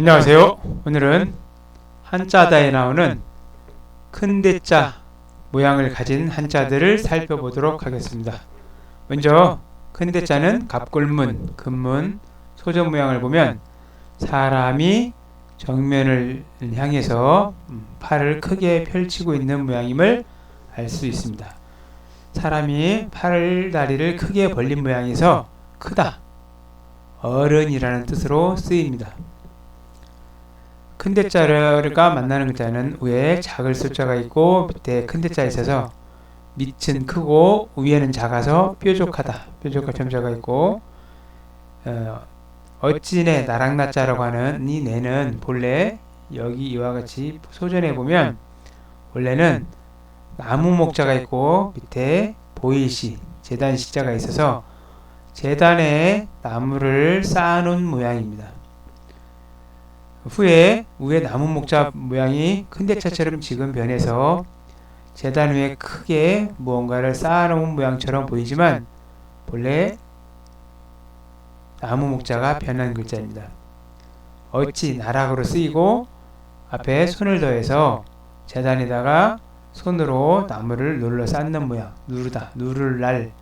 안녕하세요. 오늘은 한자다에 나오는 큰 대자 모양을 가진 한자들을 살펴보도록 하겠습니다. 먼저 큰 대자는 갑골문, 금문, 소전 모양을 보면 사람이 정면을 향해서 팔을 크게 펼치고 있는 모양임을 알 수 있습니다. 사람이 팔 다리를 크게 벌린 모양에서 크다, 어른이라는 뜻으로 쓰입니다. 큰 대자가 만나는 글자는 위에 작을 숫자가 있고 밑에 큰 대자 있어서 밑은 크고 위에는 작아서 뾰족하다. 뾰족한 점자가 있고 어, 어찌네 나랑나자라고 하는 이 내는 본래 여기 이와 같이 소전에 보면 원래는 나무 목자가 있고 밑에 보이시 재단 시자가 있어서 재단에 나무를 쌓아놓은 모양입니다. 후에 위에 나무 목자 모양이 큰 대차처럼 지금 변해서 재단 위에 크게 무언가를 쌓아놓은 모양처럼 보이지만 본래 나무 목자가 변한 글자입니다. 어찌 나락으로 쓰이고 앞에 손을 더해서 재단에다가 손으로 나무를 눌러 쌓는 모양 누르다 누를 날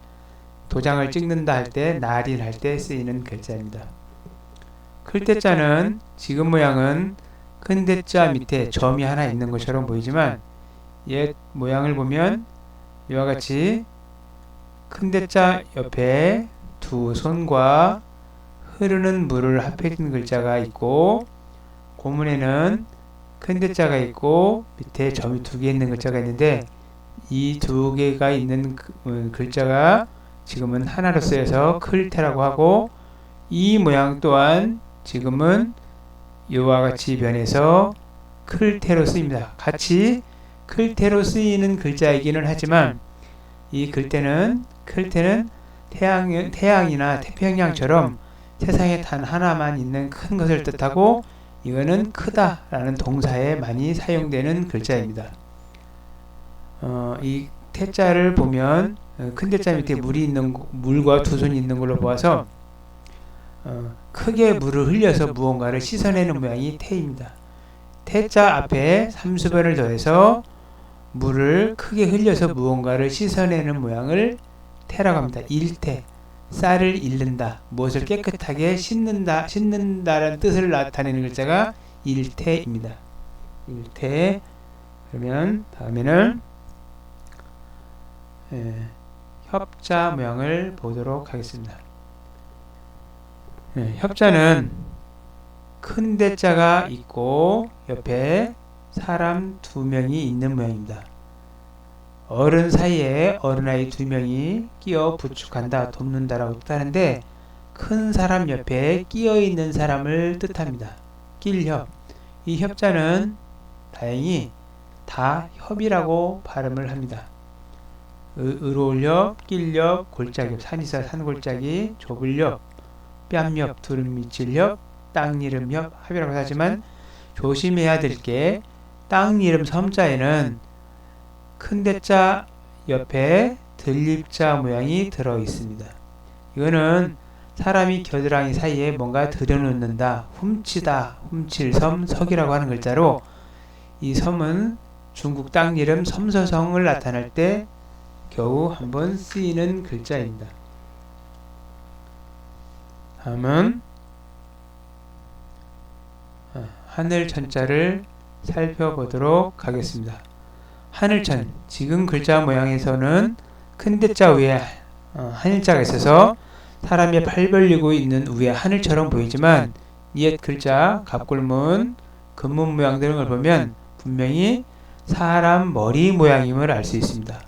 도장을 찍는다 할 때 날인 할 때 쓰이는 글자입니다. 클 때자는 지금 모양은 큰 대자 밑에 점이 하나 있는 것처럼 보이지만 옛 모양을 보면 이와 같이 큰 대자 옆에 두 손과 흐르는 물을 합해진 글자가 있고 고문에는 큰 대자가 있고 밑에 점이 두 개 있는 글자가 있는데 이 두 개가 있는 어, 글자가 지금은 하나로 쓰여서 클테라고 하고 이 모양 또한 지금은 이와 같이 변해서 클테로 쓰입니다. 같이 클테로 쓰이는 글자이기는 하지만 이 글테는 클테는 태양 태양이나 태평양처럼 세상에 단 하나만 있는 큰 것을 뜻하고 이거는 크다라는 동사에 많이 사용되는 글자입니다. 어, 이 태자를 보면 어, 큰 대자 밑에 물이 있는 물과 두 손이 있는 걸로 보아서 어, 크게 물을 흘려서 무언가를 씻어내는 모양이 태입니다. 태자 앞에 삼수변을 더해서 물을 크게 흘려서 무언가를 씻어내는 모양을 태라고 합니다. 일태, 쌀을 잃는다, 무엇을 깨끗하게 씻는다, 씻는다라는 뜻을 나타내는 글자가 일태입니다. 일태. 그러면 다음에는 예, 협자 모양을 보도록 하겠습니다. 네, 협자는 큰 대자가 있고 옆에 사람 두 명이 있는 모양입니다. 어른 사이에 어른아이 두 명이 끼어 부축한다, 돕는다라고 뜻하는데 큰 사람 옆에 끼어 있는 사람을 뜻합니다. 낄협. 이 협자는 다행히 다 협이라고 발음을 합니다. 의로울협, 낄협, 골짜기, 산이서 산골짜기, 좁을협, 뺨옆, 두름밑질협, 땅이름협 합이라고 하지만 조심해야 될 게 땅이름 섬자에는 큰 대자 옆에 들립자 모양이 들어 있습니다. 이거는 사람이 겨드랑이 사이에 뭔가 들여놓는다, 훔치다, 훔칠 섬, 석이라고 하는 글자로 이 섬은 중국 땅 이름 섬서성을 나타낼 때 겨우 한번 쓰이는 글자입니다. 다음은 어, 하늘 천자를 살펴보도록 하겠습니다. 하늘천, 지금 글자 모양에서는 큰 대자 위에 어, 한자가 있어서 사람이 팔 벌리고 있는 위에 하늘처럼 보이지만 옛 글자, 갑골문, 금문 모양 등을 보면 분명히 사람 머리 모양임을 알 수 있습니다.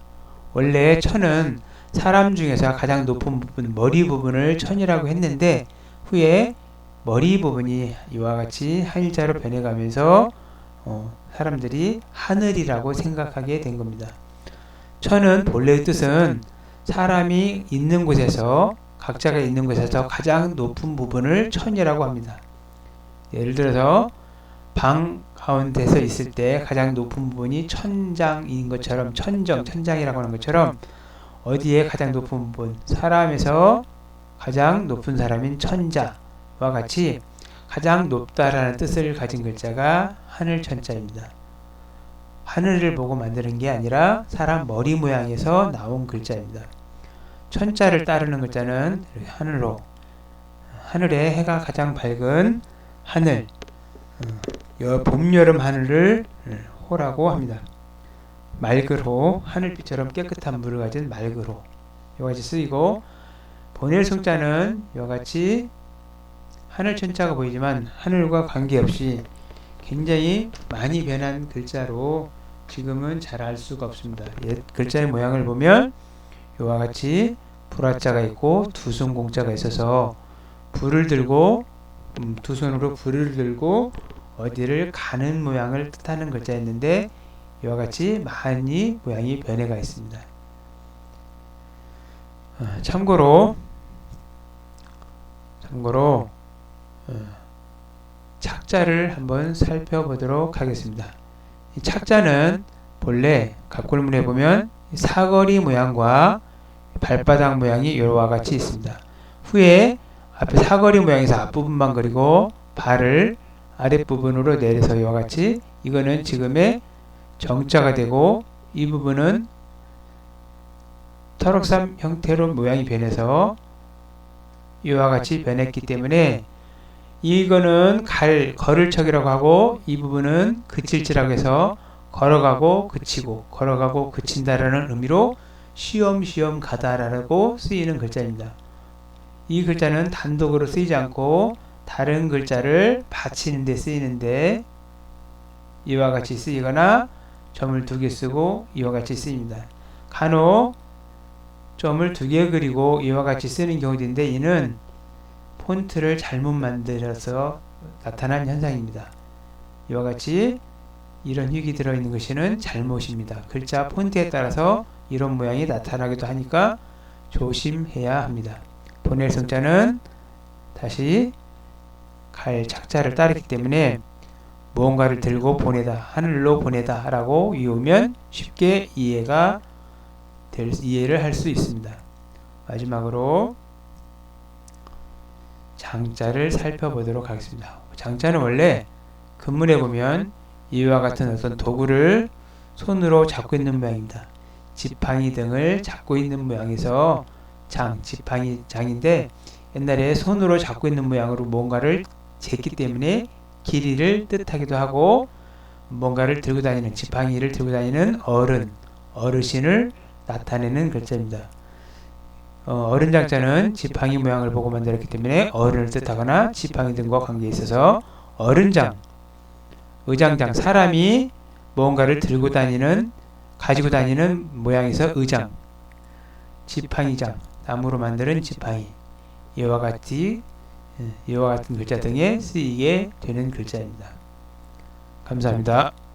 원래 천은 사람 중에서 가장 높은 부분 머리 부분을 천이라고 했는데 후에 머리 부분이 이와 같이 한자로 변해가면서 어, 사람들이 하늘이라고 생각하게 된 겁니다. 천은 본래의 뜻은 사람이 있는 곳에서 각자가 있는 곳에서 가장 높은 부분을 천이라고 합니다. 예를 들어서 방 가운데서 있을 때 가장 높은 부분이 천장인 것처럼 천정, 천장이라고 하는 것처럼 어디에 가장 높은 부분 사람에서 가장 높은 사람인 천자와 같이 가장 높다라는 뜻을 가진 글자가 하늘 천자입니다. 하늘을 보고 만드는 게 아니라 사람 머리 모양에서 나온 글자입니다. 천자를 따르는 글자는 하늘로 하늘에 해가 가장 밝은 하늘 여- 봄, 여름 하늘을 호라고 합니다. 맑으로 하늘빛처럼 깨끗한 물을 가진 맑으로 이같이 쓰이고 보낼 성자는 이같이 하늘 천자가 보이지만 하늘과 관계없이 굉장히 많이 변한 글자로 지금은 잘 알 수가 없습니다. 옛 글자의 모양을 보면 이와 같이 불화자가 있고 두 손 공자가 있어서 불을 들고 음, 두 손으로 불을 들고 어디를 가는 모양을 뜻하는 글자였는데 이와 같이 많이 모양이 변해가 있습니다. 어, 참고로 참고로 어, 착자를 한번 살펴보도록 하겠습니다. 이 착자는 본래 갑골문에 보면 사거리 모양과 발바닥 모양이 이와 같이 있습니다. 후에 앞에 사거리 모양에서 앞부분만 그리고 발을 아랫부분으로 내려서 이와 같이 이거는 지금의 정자가 되고 이 부분은 터럭삼 형태로 모양이 변해서 이와 같이 변했기 때문에 이거는 갈 걸을척이라고 하고 이 부분은 그칠지라고 해서 걸어가고 그치고 걸어가고 그친다라는 의미로 쉬엄쉬엄 가다라고 쓰이는 글자입니다. 이 글자는 단독으로 쓰이지 않고 다른 글자를 받치는 데 쓰이는데 이와 같이 쓰이거나 점을 두 개 쓰고 이와 같이 쓰입니다. 간혹 점을 두 개 그리고 이와 같이 쓰는 경우도 있는데 이는 폰트를 잘못 만들어서 나타난 현상입니다. 이와 같이 이런 흙이 들어있는 것이는 잘못입니다. 글자 폰트에 따라서 이런 모양이 나타나기도 하니까 조심해야 합니다. 보낼 성자는 다시 갈 착자를 따르기 때문에 무언가를 들고 보내다 하늘로 보내다 라고 외우면 쉽게 이해가 될 이해를 할 수 있습니다. 마지막으로 장자를 살펴보도록 하겠습니다. 장자는 원래 근문에 보면 이와 같은 어떤 도구를 손으로 잡고 있는 모양입니다. 지팡이 등을 잡고 있는 모양에서 장, 지팡이 장인데 옛날에 손으로 잡고 있는 모양으로 뭔가를 쟀기 때문에 길이를 뜻하기도 하고 뭔가를 들고 다니는 지팡이를 들고 다니는 어른, 어르신을 나타내는 글자입니다. 어, 른 장자는 지팡이 모양을 보고 만들었기 때문에 어른을 뜻하거나 지팡이 등과 관계에 있어서 어른장, 의장장, 사람이 뭔가를 들고 다니는 가지고 다니는 모양에서 의장, 지팡이장, 나무로 만드는 지팡이 이와 같이 이와 같은 글자 등에 쓰이게 되는 글자입니다. 감사합니다.